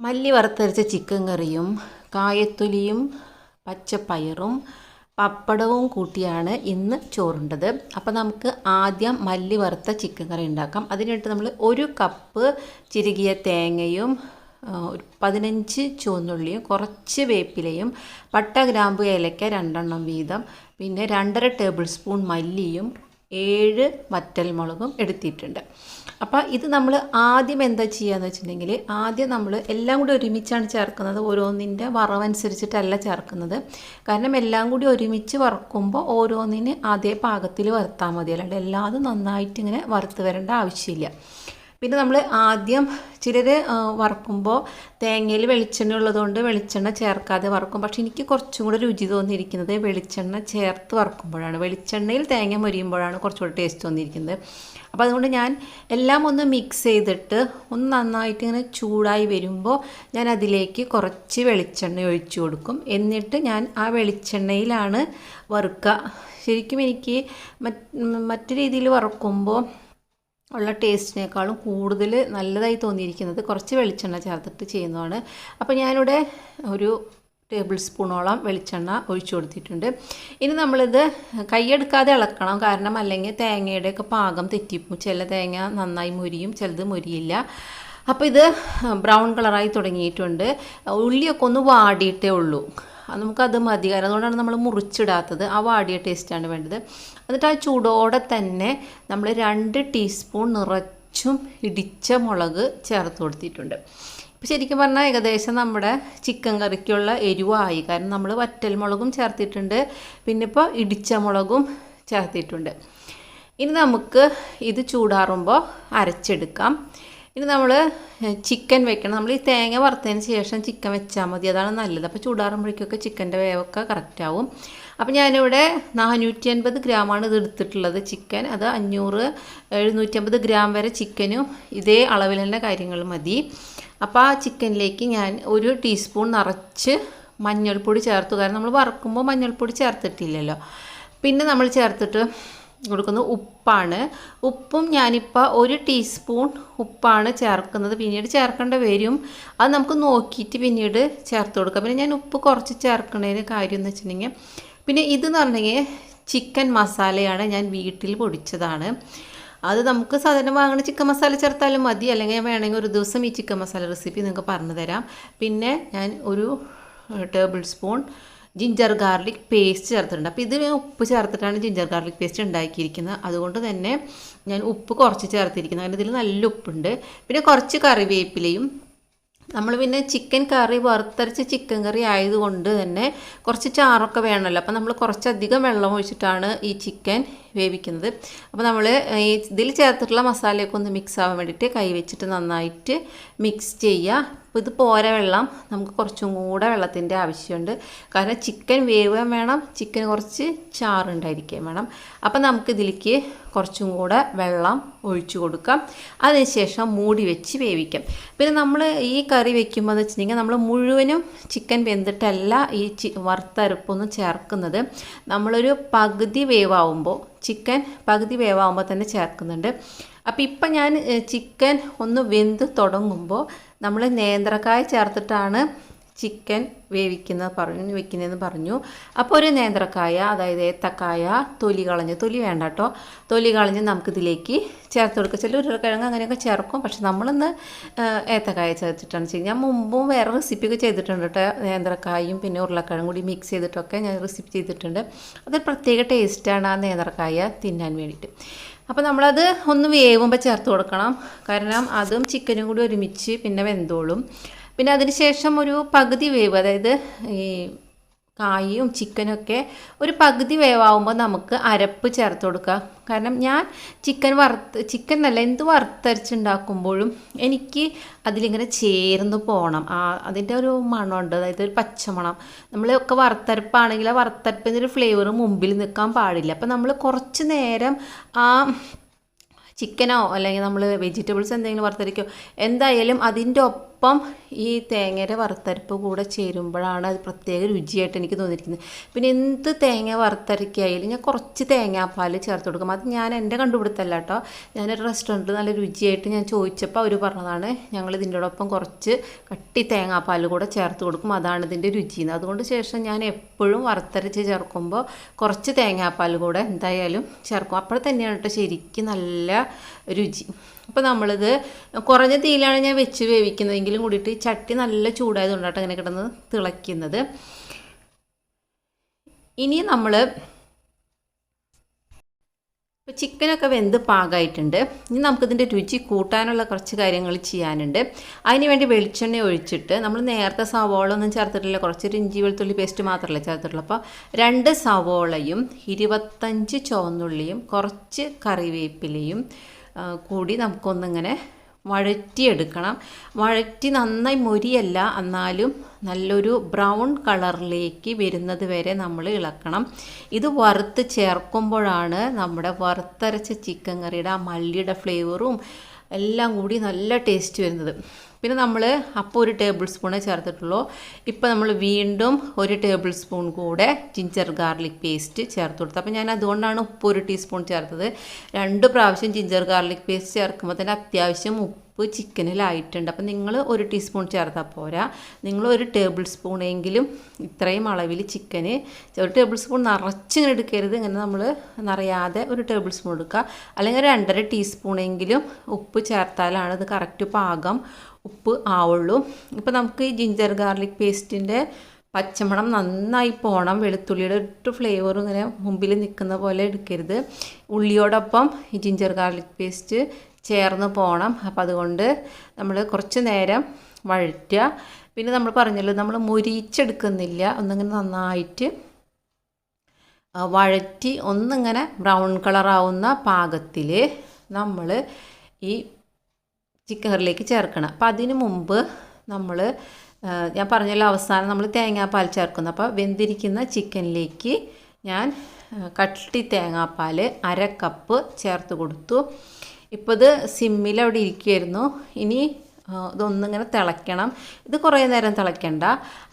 മല്ലി വറുത്തരച്ച ചിക്കൻ കറിയും കായത്തൊലിയും പച്ചപ്പയറും പപ്പടവും കൂട്ടിയാണ് ഇന്ന് ചോറുണ്ടത്. അപ്പോൾ നമുക്ക് ആദ്യം മല്ലി വറുത്ത ചിക്കൻ കറി ഉണ്ടാക്കാം. അതിനായിട്ട് നമ്മൾ ഒരു കപ്പ് ചിരുകിയ തേങ്ങയും ഒരു പതിനഞ്ച് ചുവന്നുള്ളിയും കുറച്ച് വേപ്പിലയും പട്ട ഗ്രാമ്പു ഏലക്ക രണ്ടെണ്ണം വീതം പിന്നെ രണ്ടര ടേബിൾ സ്പൂൺ മല്ലിയും ഏഴ് വറ്റൽമുളകും എടുത്തിട്ടുണ്ട്. അപ്പോൾ ഇത് നമ്മൾ ആദ്യം എന്താ ചെയ്യുകയെന്ന് വെച്ചിട്ടുണ്ടെങ്കിൽ ആദ്യം നമ്മൾ എല്ലാം കൂടി ഒരുമിച്ചാണ് ചേർക്കുന്നത്. ഓരോന്നിന്റെ വറവനുസരിച്ചിട്ടല്ല ചേർക്കുന്നത്. കാരണം എല്ലാം കൂടി ഒരുമിച്ച് വറക്കുമ്പോൾ ഓരോന്നിന് അതേ പാകത്തിൽ വറുത്താൽ മതി അല്ലാണ്ട് എല്ലാതും നന്നായിട്ട് ഇങ്ങനെ വറുത്ത് വരേണ്ട ആവശ്യമില്ല. പിന്നെ നമ്മൾ ആദ്യം ചിലർ വറക്കുമ്പോൾ തേങ്ങയിൽ വെളിച്ചെണ്ണ ഉള്ളതുകൊണ്ട് വെളിച്ചെണ്ണ ചേർക്കാതെ വറക്കും. പക്ഷേ എനിക്ക് കുറച്ചും കൂടെ രുചി തോന്നിയിരിക്കുന്നത് വെളിച്ചെണ്ണ ചേർത്ത് വറക്കുമ്പോഴാണ്. വെളിച്ചെണ്ണയിൽ തേങ്ങ മൊരിയുമ്പോഴാണ് കുറച്ചുകൂടെ ടേസ്റ്റ് തോന്നിയിരിക്കുന്നത്. അപ്പോൾ അതുകൊണ്ട് ഞാൻ എല്ലാം ഒന്ന് മിക്സ് ചെയ്തിട്ട് ഒന്ന് നന്നായിട്ട് ഇങ്ങനെ ചൂടായി വരുമ്പോൾ ഞാൻ അതിലേക്ക് കുറച്ച് വെളിച്ചെണ്ണ ഒഴിച്ചു കൊടുക്കും. എന്നിട്ട് ഞാൻ ആ വെളിച്ചെണ്ണയിലാണ് വറുക്കുക. ശരിക്കും എനിക്ക് മറ്റ് മറ്റു രീതിയിൽ വറക്കുമ്പോൾ ഉള്ള ടേസ്റ്റിനേക്കാളും കൂടുതൽ നല്ലതായി തോന്നിയിരിക്കുന്നത് കുറച്ച് വെളിച്ചെണ്ണ ചേർത്തിട്ട് ചെയ്യുന്നതാണ്. അപ്പോൾ ഞാനിവിടെ ഒരു ടേബിൾ സ്പൂണോളം വെളിച്ചെണ്ണ ഒഴിച്ചു കൊടുത്തിട്ടുണ്ട്. ഇനി നമ്മളിത് കൈയെടുക്കാതെ ഇളക്കണം. കാരണം അല്ലെങ്കിൽ തേങ്ങയുടെയൊക്കെ പാകം തെറ്റിപ്പോ ചില തേങ്ങ നന്നായി മുരിയും ചിലത് മുരിയില്ല. അപ്പോൾ ഇത് ബ്രൗൺ കളറായി തുടങ്ങിയിട്ടുണ്ട്. ഉള്ളിയൊക്കെ ഒന്ന് വാടിയിട്ടേ ഉള്ളൂ. നമുക്കത് മതി. കാരണം അതുകൊണ്ടാണ് നമ്മൾ മുറിച്ചിടാത്തത്. ആ വാടിയ ടേസ്റ്റാണ് വേണ്ടത്. എന്നിട്ട് ആ ചൂടോടെ തന്നെ നമ്മൾ രണ്ട് ടീസ്പൂൺ നിറച്ചും ഇടിച്ച മുളക് ചേർത്ത് കൊടുത്തിട്ടുണ്ട്. ഇപ്പോൾ ശരിക്കും പറഞ്ഞാൽ ഏകദേശം നമ്മുടെ ചിക്കൻ കറിക്കുള്ള എരിവായി. കാരണം നമ്മൾ വറ്റൽ മുളകും ചേർത്തിട്ടുണ്ട്. പിന്നെ ഇപ്പോൾ ഇടിച്ച മുളകും ചേർത്തിട്ടുണ്ട്. ഇനി നമുക്ക് ഇത് ചൂടാറുമ്പോൾ അരച്ചെടുക്കാം. ഇനി നമ്മൾ ചിക്കൻ വെക്കണം. നമ്മൾ ഈ തേങ്ങ വറുത്തതിന് ശേഷം ചിക്കൻ വെച്ചാൽ മതി. അതാണ് നല്ലത്. അപ്പോൾ ചൂടാറുമ്പോഴേക്കൊക്കെ ചിക്കന്റെ വേവൊക്കെ കറക്റ്റ് ആവും. അപ്പോൾ ഞാനിവിടെ നാനൂറ്റി അൻപത് ഗ്രാമാണ് ഇത് എടുത്തിട്ടുള്ളത് ചിക്കൻ അത് അഞ്ഞൂറ് എഴുന്നൂറ്റമ്പത് ഗ്രാം വരെ ചിക്കനും ഇതേ അളവിൽ തന്നെ കാര്യങ്ങൾ മതി. അപ്പോൾ ആ ചിക്കനിലേക്ക് ഞാൻ ഒരു ടീസ്പൂൺ നിറച്ച് മഞ്ഞൾപ്പൊടി ചേർത്തു. കാരണം നമ്മൾ വറക്കുമ്പോൾ മഞ്ഞൾപ്പൊടി ചേർത്തിട്ടില്ലല്ലോ. പിന്നെ നമ്മൾ ചേർത്തിട്ട് കൊടുക്കുന്നത് ഉപ്പാണ്. ഉപ്പും ഞാനിപ്പോൾ ഒരു ടീസ്പൂൺ ഉപ്പാണ് ചേർക്കുന്നത്. പിന്നീട് ചേർക്കേണ്ട വരും. അത് നമുക്ക് നോക്കിയിട്ട് പിന്നീട് ചേർത്ത് കൊടുക്കാം. പിന്നെ ഞാൻ ഉപ്പ് കുറച്ച് ചേർക്കുന്നതിന് കാര്യം എന്ന് വെച്ചിട്ടുണ്ടെങ്കിൽ പിന്നെ ഇതെന്ന് പറഞ്ഞെങ്കിൽ ചിക്കൻ മസാലയാണ് ഞാൻ വീട്ടിൽ പൊടിച്ചതാണ്. അത് നമുക്ക് സാധാരണ വാങ്ങുന്ന ചിക്കൻ മസാല ചേർത്താലും മതി. അല്ലെങ്കിൽ വേണമെങ്കിൽ ഒരു ദിവസം ഈ ചിക്കൻ മസാല റെസിപ്പി നിങ്ങൾക്ക് പറഞ്ഞു തരാം പിന്നെ ഞാൻ ഒരു table spoon ginger garlic paste ചേർത്തിട്ടുണ്ട്. അപ്പോൾ ഇത് ഞാൻ ഉപ്പ് ചേർത്തിട്ടാണ് ജിഞ്ചർ ഗാർലിക് പേസ്റ്റ് ഉണ്ടാക്കിയിരിക്കുന്നത്. അതുകൊണ്ട് തന്നെ ഞാൻ ഉപ്പ് കുറച്ച് ചേർത്തിരിക്കുന്നത് കാരണം ഇതിൽ നല്ല ഉപ്പുണ്ട്. പിന്നെ കുറച്ച് കറിവേപ്പിലയും നമ്മൾ പിന്നെ ചിക്കൻ കറി വറുത്തരച്ച ചിക്കൻ കറി ആയതുകൊണ്ട് തന്നെ കുറച്ച് ചാറൊക്കെ വേണമല്ലോ. അപ്പോൾ നമ്മൾ കുറച്ചധികം വെള്ളം ഒഴിച്ചിട്ടാണ് ഈ ചിക്കൻ വേവിക്കുന്നത്. അപ്പോൾ നമ്മൾ ഈ ഇതിൽ ചേർത്തിട്ടുള്ള മസാലയൊക്കെ ഒന്ന് മിക്സ് ആവാൻ വേണ്ടിയിട്ട് കൈ വെച്ചിട്ട് നന്നായിട്ട് മിക്സ് ചെയ്യുക അപ്പോൾ ഇത് പോര വെള്ളം നമുക്ക് കുറച്ചും കൂടെ വെള്ളത്തിന്റെ ആവശ്യമുണ്ട്. കാരണം ചിക്കൻ വേവാൻ വേണം ചിക്കൻ കുറച്ച് ചാറുണ്ടായിരിക്കുകയും വേണം. അപ്പോൾ നമുക്ക് ഇതിലേക്ക് കുറച്ചും കൂടെ വെള്ളം ഒഴിച്ചു കൊടുക്കാം. അതിനുശേഷം മൂടി വെച്ച് വേവിക്കാം. പിന്നെ നമ്മൾ ഈ കറി വെക്കുമ്പോൾ എന്ന് വെച്ചിട്ടുണ്ടെങ്കിൽ നമ്മൾ മുഴുവനും ചിക്കൻ വെന്തിട്ടല്ല ഈ ചി വറുത്തരപ്പൊന്നും ചേർക്കുന്നത്. നമ്മളൊരു പകുതി വേവാകുമ്പോൾ ചിക്കൻ പകുതി വേവാകുമ്പോൾ തന്നെ ചേർക്കുന്നുണ്ട്. അപ്പോൾ ഇപ്പം ഞാൻ ചിക്കൻ ഒന്ന് വെന്ത് തുടങ്ങുമ്പോൾ നമ്മൾ നേന്ത്രക്കായ ചേർത്തിട്ടാണ് ചിക്കൻ വേവിക്കുന്ന പറഞ്ഞു വെക്കുന്നതെന്ന് പറഞ്ഞു. അപ്പോൾ ഒരു നേന്ത്രക്കായ അതായത് ഏത്തക്കായ തൊലി കളഞ്ഞ് തൊലി വേണ്ട കേട്ടോ തൊലി കളഞ്ഞ് നമുക്കിതിലേക്ക് ചേർത്ത് കൊടുക്കുക. ചില ഉരുളക്കിഴങ്ങ് അങ്ങനെയൊക്കെ ചേർക്കും. പക്ഷെ നമ്മളിന്ന് ഏത്തക്കായ ചേർത്തിട്ടാണ് ചെയ്യുന്നത്. ഞാൻ മുമ്പും വേറെ റെസിപ്പിയൊക്കെ ചെയ്തിട്ടുണ്ട് കേട്ടോ നേന്ത്രക്കായും പിന്നെ ഉരുളക്കിഴങ്ങും കൂടി മിക്സ് ചെയ്തിട്ടൊക്കെ ഞാൻ റെസിപ്പി ചെയ്തിട്ടുണ്ട്. അതൊരു പ്രത്യേക ടേസ്റ്റാണ് ആ നേന്ത്രക്കായ തിന്നാൻ വേണ്ടിയിട്ട്. അപ്പോൾ നമ്മളത് ഒന്ന് വേവുമ്പോൾ ചേർത്ത് കൊടുക്കണം. കാരണം അതും ചിക്കനും കൂടി ഒരുമിച്ച് പിന്നെ വെന്തോളും. പിന്നെ അതിനുശേഷം ഒരു പകുതി വേവ് അതായത് ഈ കായും ചിക്കനൊക്കെ ഒരു പകുതി വേവാകുമ്പോൾ നമുക്ക് അരപ്പ് ചേർത്ത് കൊടുക്കുക കാരണം ഞാൻ ചിക്കൻ വറുത്ത് ചിക്കൻ നല്ല എന്ത് വറുത്തരച്ചുണ്ടാക്കുമ്പോഴും എനിക്ക് അതിലിങ്ങനെ ചേർന്ന് പോകണം ആ അതിന്റെ ഒരു മണമുണ്ട് അതായത് ഒരു പച്ചമണം. നമ്മളൊക്കെ വറുത്തരപ്പാണെങ്കിൽ ആ വറുത്തരപ്പിന്റെ ഒരു ഫ്ലേവർ മുമ്പിൽ നിൽക്കാൻ പാടില്ല. അപ്പം നമ്മൾ കുറച്ച് നേരം ആ ചിക്കനോ അല്ലെങ്കിൽ നമ്മൾ വെജിറ്റബിൾസ് എന്തെങ്കിലും വറുത്തരയ്ക്കോ എന്തായാലും അതിന്റെ ഒപ്പം ഒപ്പം ഈ തേങ്ങയുടെ വറുത്തരപ്പ് കൂടെ ചേരുമ്പോഴാണ് അത് പ്രത്യേക രുചിയായിട്ട് എനിക്ക് തോന്നിയിരിക്കുന്നത്. പിന്നെ എന്ത് തേങ്ങ വറുത്തരക്കായാലും ഞാൻ കുറച്ച് തേങ്ങാപ്പാൽ ചേർത്ത് കൊടുക്കും. അത് ഞാൻ എന്റെ കണ്ടുപിടുത്തല്ല കേട്ടോ. ഞാനൊരു റെസ്റ്റോറന്റിൽ നല്ല രുചിയായിട്ട് ഞാൻ ചോദിച്ചപ്പോൾ അവർ പറഞ്ഞതാണ് ഞങ്ങൾ ഇതിന്റെയോടൊപ്പം കുറച്ച് കട്ടി തേങ്ങാപ്പാൽ കൂടെ ചേർത്ത് കൊടുക്കും. അതാണ് ഇതിന്റെ രുചിയെന്ന് അതുകൊണ്ട് ശേഷം ഞാൻ എപ്പോഴും വറുത്തരച്ച് ചേർക്കുമ്പോൾ കുറച്ച് തേങ്ങാപ്പാൽ കൂടെ എന്തായാലും ചേർക്കും. അപ്പോൾ തന്നെയാണ് കേട്ടോ ശരിക്കും നല്ല രുചി. അപ്പോൾ നമ്മളിത് കുറഞ്ഞ തീയിലാണ് ഞാൻ വെച്ച് വേവിക്കുന്നതെങ്കിലും കൂടിയിട്ട് ചട്ടി നല്ല ചൂടായതുകൊണ്ടാണ് അങ്ങനെ കിടന്ന് തിളയ്ക്കുന്നത്. ഇനി നമ്മൾ ഇപ്പോൾ ചിക്കനൊക്കെ വെന്ത് പാകമായിട്ടുണ്ട് ഇനി നമുക്കിതിന്റെ രുചി കൂട്ടാനുള്ള കുറച്ച് കാര്യങ്ങൾ ചെയ്യാനുണ്ട്. അതിന് വേണ്ടി വെളിച്ചെണ്ണ ഒഴിച്ചിട്ട് നമ്മൾ നേരത്തെ സവോള ഒന്നും ചേർത്തിട്ടില്ല. കുറച്ചൊരു ഇഞ്ചി വെളുത്തുള്ളി പേസ്റ്റ് മാത്രമല്ല ചേർത്തിട്ടുള്ളൂ. അപ്പോൾ രണ്ട് സവോളയും ഇരുപത്തഞ്ച് ചുവന്നുള്ളിയും കുറച്ച് കറിവേപ്പിലയും കൂടി നമുക്കൊന്നിങ്ങനെ വഴറ്റിയെടുക്കണം. വഴറ്റി നന്നായി മൊരിയല്ല എന്നാലും നല്ലൊരു ബ്രൗൺ കളറിലേക്ക് വരുന്നത് വരെ നമ്മൾ ഇളക്കണം. ഇത് വറുത്ത് ചേർക്കുമ്പോഴാണ് നമ്മുടെ വറുത്തരച്ച ചിക്കൻ കറിയുടെ ആ മല്ലിയുടെ ഫ്ലേവറും എല്ലാം കൂടി നല്ല ടേസ്റ്റ് വരുന്നത്. പിന്നെ നമ്മൾ അപ്പോൾ ഒരു ടേബിൾ സ്പൂണേ ചേർത്തിട്ടുള്ളൂ. ഇപ്പോൾ നമ്മൾ വീണ്ടും ഒരു ടേബിൾ സ്പൂൺ കൂടെ ജിഞ്ചർ ഗാർലിക് പേസ്റ്റ് ചേർത്ത് കൊടുത്തത് അപ്പോൾ ഞാൻ അതുകൊണ്ടാണ് ഉപ്പ് ഒരു ടീസ്പൂൺ ചേർത്തത്. രണ്ട് പ്രാവശ്യം ജിഞ്ചർ ഗാർലിക് പേസ്റ്റ് ചേർക്കുമ്പോൾ തന്നെ അത്യാവശ്യം ഉപ്പ് ചിക്കനിലായിട്ടുണ്ട്. അപ്പോൾ നിങ്ങൾ ഒരു ടീസ്പൂൺ ചേർത്താൽ പോരാ. നിങ്ങൾ ഒരു ടേബിൾ സ്പൂണെങ്കിലും ഇത്രയും അളവിൽ ചിക്കന് ഒരു ടേബിൾ സ്പൂൺ നിറച്ചിങ്ങനെ എടുക്കരുത്. ഇങ്ങനെ നമ്മൾ നിറയാതെ ഒരു ടേബിൾ സ്പൂൺ എടുക്കുക. അല്ലെങ്കിൽ രണ്ടര ടീസ്പൂണെങ്കിലും ഉപ്പ് ചേർത്താലാണ് ഇത് കറക്റ്റ് പാകം ഉപ്പ് ആവുള്ളൂ. ഇപ്പോൾ നമുക്ക് ഈ ജിഞ്ചർ ഗാർലിക് പേസ്റ്റിന്റെ പച്ചമണം നന്നായി പോകണം വെളുത്തുള്ളിയുടെ ഒരു ഫ്ലേവർ ഇങ്ങനെ മുമ്പിൽ നിൽക്കുന്ന പോലെ എടുക്കരുത്. ഉള്ളിയോടൊപ്പം ഈ ജിഞ്ചർ ഗാർലിക് പേസ്റ്റ് ചേർന്ന് പോകണം അപ്പോൾ അതുകൊണ്ട് നമ്മൾ കുറച്ച് നേരം വഴറ്റുക. പിന്നെ നമ്മൾ പറഞ്ഞല്ലോ നമ്മൾ മുരിച്ചെടുക്കുന്നില്ല. ഒന്നിങ്ങനെ നന്നായിട്ട് വഴറ്റി ഒന്നിങ്ങനെ ബ്രൗൺ കളറാവുന്ന പാകത്തിൽ നമ്മൾ ഈ ചിക്കൻ കറിയിലേക്ക് ചേർക്കണം. അപ്പം അതിന് മുമ്പ് നമ്മൾ ഞാൻ പറഞ്ഞല്ലോ അവസാനം നമ്മൾ തേങ്ങാപ്പാൽ ചേർക്കുന്നു. അപ്പോൾ വെന്തിരിക്കുന്ന ചിക്കനിലേക്ക് ഞാൻ കട്ടി തേങ്ങാപ്പാൽ അര കപ്പ് ചേർത്ത് കൊടുത്തു. ഇപ്പോൾ ഇത് സിമ്മിൽ അവിടെ ഇരിക്കുമായിരുന്നു ഇനി ഇതൊന്നിങ്ങനെ തിളയ്ക്കണം. ഇത് കുറേ നേരം തിളയ്ക്കണ്ട.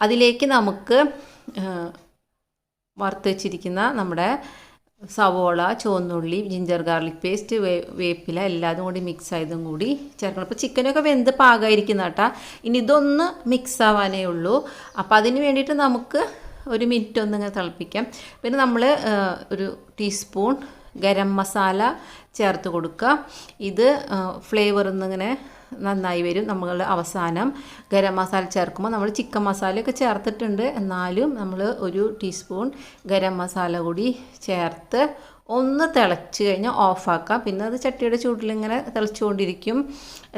അതിലേക്ക് നമുക്ക് വറുത്ത് വെച്ചിരിക്കുന്ന നമ്മുടെ സവോള ചുവന്നുള്ളി ജിഞ്ചർ ഗാർലിക് പേസ്റ്റ് വേ വേപ്പില എല്ലാതും കൂടി മിക്സ് ആയതും കൂടി ചേർക്കണം. അപ്പോൾ ചിക്കനൊക്കെ വെന്ത് പാകമായിരിക്കുന്ന കേട്ടാ. ഇനി ഇതൊന്ന് മിക്സ് ആവാനേ ഉള്ളൂ. അപ്പോൾ അതിന് വേണ്ടിയിട്ട് നമുക്ക് ഒരു മിനിറ്റ് ഒന്നിങ്ങനെ തിളപ്പിക്കാം. പിന്നെ നമ്മൾ ഒരു ടീസ്പൂൺ ഗരം മസാല ചേർത്ത് കൊടുക്കുക. ഇത് ഫ്ലേവർ എന്നിങ്ങനെ നന്നായി വരും നമ്മൾ അവസാനം. ഗരം മസാല ചേർക്കുമ്പോൾ നമ്മൾ ചിക്കൻ മസാലയൊക്കെ ചേർത്തിട്ടുണ്ട്. എന്നാലും നമ്മൾ ഒരു ടീസ്പൂൺ ഗരം മസാല കൂടി ചേർത്ത് ഒന്ന് തിളച്ച് കഴിഞ്ഞാൽ ഓഫാക്കാം. പിന്നെ അത് ചട്ടിയുടെ ചൂട്ടിലിങ്ങനെ തിളച്ചുകൊണ്ടിരിക്കും.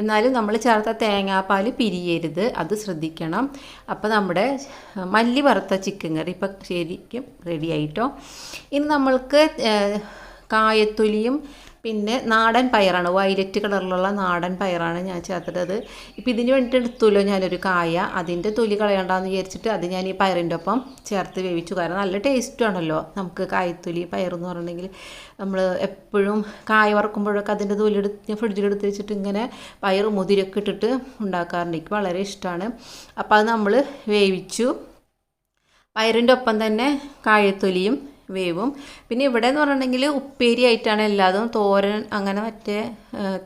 എന്നാലും നമ്മൾ ചേർത്ത തേങ്ങാപ്പാൽ പിരിയരുത്. അത് ശ്രദ്ധിക്കണം. അപ്പോൾ നമ്മുടെ മല്ലി വറുത്ത ചിക്കൻ കറി ഇപ്പം ശരിക്കും റെഡി ആയിട്ടോ. ഇനി നമ്മൾക്ക് കായത്തൊലിയും പിന്നെ നാടൻ പയറാണ്. വയലറ്റ് കളറിലുള്ള നാടൻ പയറാണ് ഞാൻ ചേർത്തിട്ടത്. ഇപ്പോൾ ഇതിന് വേണ്ടിയിട്ട് എടുത്തുല്ലോ ഞാനൊരു കായ. അതിന്റെ തൊലി കളയണ്ടെന്ന് വിചാരിച്ചിട്ട് അത് ഞാൻ ഈ പയറിന്റെ ഒപ്പം ചേർത്ത് വേവിച്ചു. കാരണം നല്ല ടേസ്റ്റ് ആണല്ലോ നമുക്ക് കായത്തൊലി പയറെന്ന് പറഞ്ഞിട്ടുണ്ടെങ്കിൽ നമ്മൾ എപ്പോഴും കായ വറക്കുമ്പോഴൊക്കെ അതിന്റെ തൊലി എടുത്ത് ഞാൻ ഫ്രിഡ്ജിലെടുത്ത് വെച്ചിട്ട് ഇങ്ങനെ പയർ മുതിരൊക്കെ ഇട്ടിട്ട് ഉണ്ടാക്കാറുണ്ട്. എനിക്ക് വളരെ ഇഷ്ടമാണ് അപ്പോൾ അത് നമ്മൾ വേവിച്ചു. പയറിന്റെ ഒപ്പം തന്നെ കായത്തൊലിയും വേവും. പിന്നെ ഇവിടെ എന്ന് പറഞ്ഞിട്ടുണ്ടെങ്കിൽ ഉപ്പേരി ആയിട്ടാണ് എല്ലാതും തോരൻ അങ്ങനെ മറ്റേ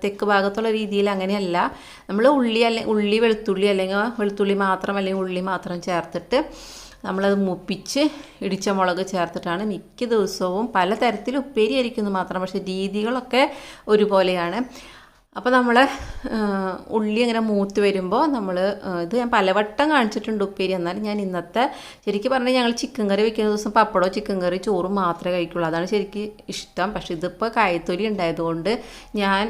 തെക്ക് ഭാഗത്തുള്ള രീതിയിൽ അങ്ങനെയല്ല. നമ്മൾ ഉള്ളി അല്ലെ ഉള്ളി വെളുത്തുള്ളി അല്ലെങ്കിൽ വെളുത്തുള്ളി മാത്രം അല്ലെങ്കിൽ ഉള്ളി മാത്രം ചേർത്തിട്ട് നമ്മളത് മുപ്പിച്ച് ഇടിച്ച മുളക് ചേർത്തിട്ടാണ് മിക്ക ദിവസവും പലതരത്തിൽ ഉപ്പേരി ആയിരിക്കുന്നു മാത്രം. പക്ഷേ രീതികളൊക്കെ ഒരുപോലെയാണ്. അപ്പോൾ നമ്മൾ ഉള്ളി ഇങ്ങനെ മൂത്ത് വരുമ്പോൾ നമ്മൾ ഇത് ഞാൻ പലവട്ടം കാണിച്ചിട്ടുണ്ട് ഉപ്പേരി. എന്നാൽ ഞാൻ ഇന്നത്തെ ശരിക്കും പറഞ്ഞാൽ ഞങ്ങൾ ചിക്കൻ കറി വെക്കുന്ന ദിവസം പപ്പടോ ചിക്കൻ കറി ചോറും മാത്രമേ കഴിക്കുള്ളൂ. അതാണ് ശരിക്കും ഇഷ്ടം. പക്ഷേ ഇതിപ്പോൾ കായത്തൊലി ഉണ്ടായതുകൊണ്ട് ഞാൻ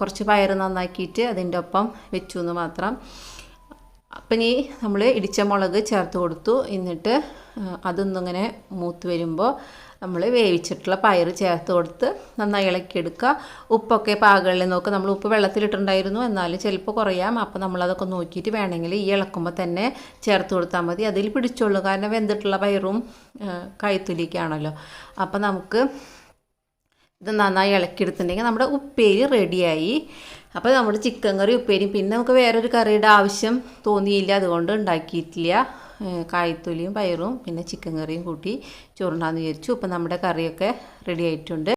കുറച്ച് പയർ നന്നാക്കിയിട്ട് അതിന്റെ ഒപ്പം വെച്ചു എന്ന് മാത്രം. അപ്പം ഇനി നമ്മൾ ഇടിച്ച മുളക് ചേർത്ത് കൊടുത്തു. എന്നിട്ട് അതൊന്നിങ്ങനെ മൂത്ത് വരുമ്പോൾ നമ്മൾ വേവിച്ചിട്ടുള്ള പയർ ചേർത്ത് കൊടുത്ത് നന്നായി ഇളക്കിയെടുക്കുക. ഉപ്പൊക്കെ പാകങ്ങളിൽ നോക്കുക നമ്മൾ ഉപ്പ് വെള്ളത്തിലിട്ടുണ്ടായിരുന്നു. എന്നാലും ചിലപ്പോൾ കുറയാം. അപ്പോൾ നമ്മളതൊക്കെ നോക്കിയിട്ട് വേണമെങ്കിൽ ഈ ഇളക്കുമ്പോൾ തന്നെ ചേർത്ത് കൊടുത്താൽ മതി. അതിൽ പിടിച്ചോളൂ. കാരണം വെന്തിട്ടുള്ള പയറും കൈത്തുലിക്കാണല്ലോ. അപ്പോൾ നമുക്ക് ഇത് നന്നായി ഇളക്കിയെടുത്തിട്ടുണ്ടെങ്കിൽ നമ്മുടെ ഉപ്പേരി റെഡിയായി അപ്പോൾ നമ്മുടെ ചിക്കൻ കറി ഉപ്പേരിയും. പിന്നെ നമുക്ക് വേറൊരു കറിയുടെ ആവശ്യം തോന്നിയില്ല. അതുകൊണ്ട് ഉണ്ടാക്കിയിട്ടില്ല. കായ്ത്തൊലിയും പയറും പിന്നെ ചിക്കൻ കറിയും കൂട്ടി ചോറുണ്ടാന്ന് വിചാരിച്ചു. ഇപ്പം നമ്മുടെ കറിയൊക്കെ റെഡി ആയിട്ടുണ്ട്.